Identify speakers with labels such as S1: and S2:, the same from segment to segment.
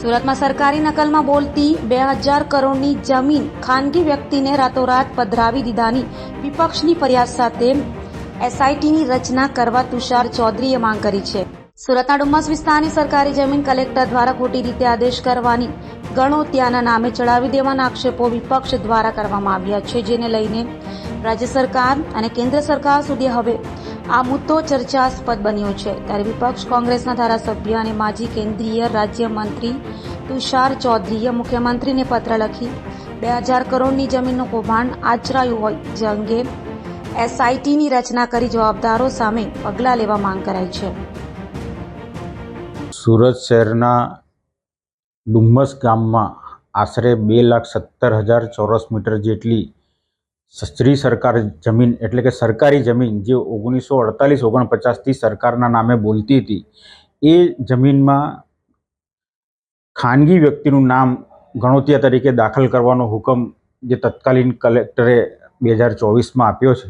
S1: સુરતમાં સરકારી નકલમાં બોલતી બે હજાર કરોડની જમીન ખાનગી વ્યક્તિને રાતોરાત પધરાવી દીધાની વિપક્ષની ફરિયાદ સાથે એસઆઈટીની રચના કરવા તુષાર ચૌધરીએ માંગ કરી છે. સુરતના ડુમ્મસ વિસ્તારની સરકારી જમીન કલેક્ટર દ્વારા ખોટી રીતે આદેશ કરવાની ગણોત્યાના નામે ચડાવી દેવાના આક્ષેપો વિપક્ષ દ્વારા કરવામાં આવ્યા છે, જેને લઈને રાજ્ય સરકાર અને કેન્દ્ર સરકાર સુધી હવે આ મુદ્દો ચર્ચાસ્પદ બન્યો છે. ત્યારે વિપક્ષ કોંગ્રેસના ધારાસભ્ય અને માજી કેન્દ્રીય રાજ્યમંત્રી તુષાર ચૌધરીએ મુખ્યમંત્રીને પત્ર લખી, બે હજાર કરોડની જમીનનું કૌભાંડ આચરાયું હોય, જે અંગે એસઆઈટીની રચના કરી જવાબદારો સામે પગલાં લેવા માંગ કરાઈ છે.
S2: સુરત શહેરના ડુમ્મસ ગામમાં આશરે બે લાખ સત્તર હજાર ચોરસ મીટર જેટલી સ્ત્રી સરકાર જમીન, એટલે કે સરકારી જમીન જે ઓગણીસો અડતાલીસ, ઓગણપચાસથી સરકારના નામે બોલતી હતી, એ જમીનમાં ખાનગી વ્યક્તિનું નામ ગણોતિયા તરીકે દાખલ કરવાનો હુકમ જે તત્કાલીન કલેક્ટરે બે હજાર ચોવીસમાં આપ્યો છે.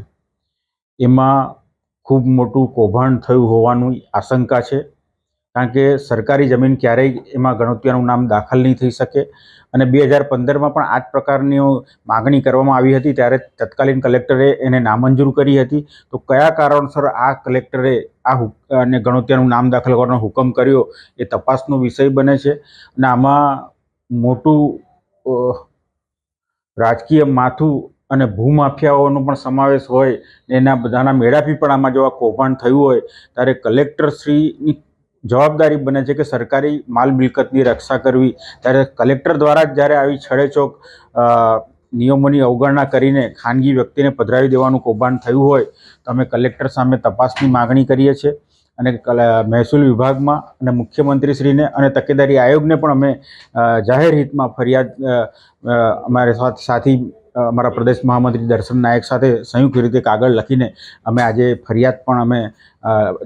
S2: એમાં ખૂબ મોટું કૌભાંડ થયું હોવાની આશંકા છે. કારણ કે સરકારી જમીન ક્યારેય એમાં ગણોતિયાનું નામ દાખલ નહીં થઈ શકે. અને બે હજાર પંદરમાં પણ આ જ પ્રકારની માગણી કરવામાં આવી હતી, ત્યારે તત્કાલીન કલેક્ટરે એને નામંજૂર કરી હતી. તો કયા કારણસર આ કલેક્ટરે આ અને ગણોતિયાનું નામ દાખલ કરવાનો હુકમ કર્યો એ તપાસનો વિષય બને છે. અને આમાં મોટું રાજકીય માથું અને ભૂમાફિયાઓનો પણ સમાવેશ હોય એના બધાના મેળાપી પણ આમાં જો આ કૌભાંડ થયું હોય, ત્યારે કલેક્ટરશ્રીની જવાબદારી બને છે કે સરકારી માલ મિલકતની રક્ષા કરવી. ત્યારે કલેક્ટર દ્વારા જ જ્યારે આવી છડેચોક નિયમોની અવગણના કરીને ખાનગી વ્યક્તિને પધરાવી દેવાનું કૌભાંડ થયું હોય, તો અમે કલેક્ટર સામે તપાસની માગણી કરીએ છીએ અને મહેસૂલ વિભાગમાં અને મુખ્યમંત્રીશ્રીને અને તકેદારી આયોગને પણ અમે જાહેર હિતમાં ફરિયાદ અમારે સાથ અમારા પ્રદેશ મહામંત્રી દર્શન નાયક સાથે સંયુક્ત રીતે કાગળ લખીને અમે આજે ફરિયાદ પણ અમે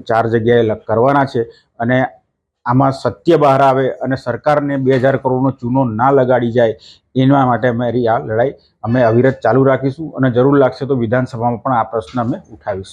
S2: ચાર જગ્યાએ કરવાના છે. અને આમાં સત્ય બહાર આવે અને સરકારને બે હજાર કરોડનો ચૂનો ના લગાડી જાય, એના માટે અમારી આ લડાઈ અમે અવિરત ચાલુ રાખીશું અને જરૂર લાગશે તો વિધાનસભામાં પણ આ પ્રશ્ન અમે ઉઠાવીશું.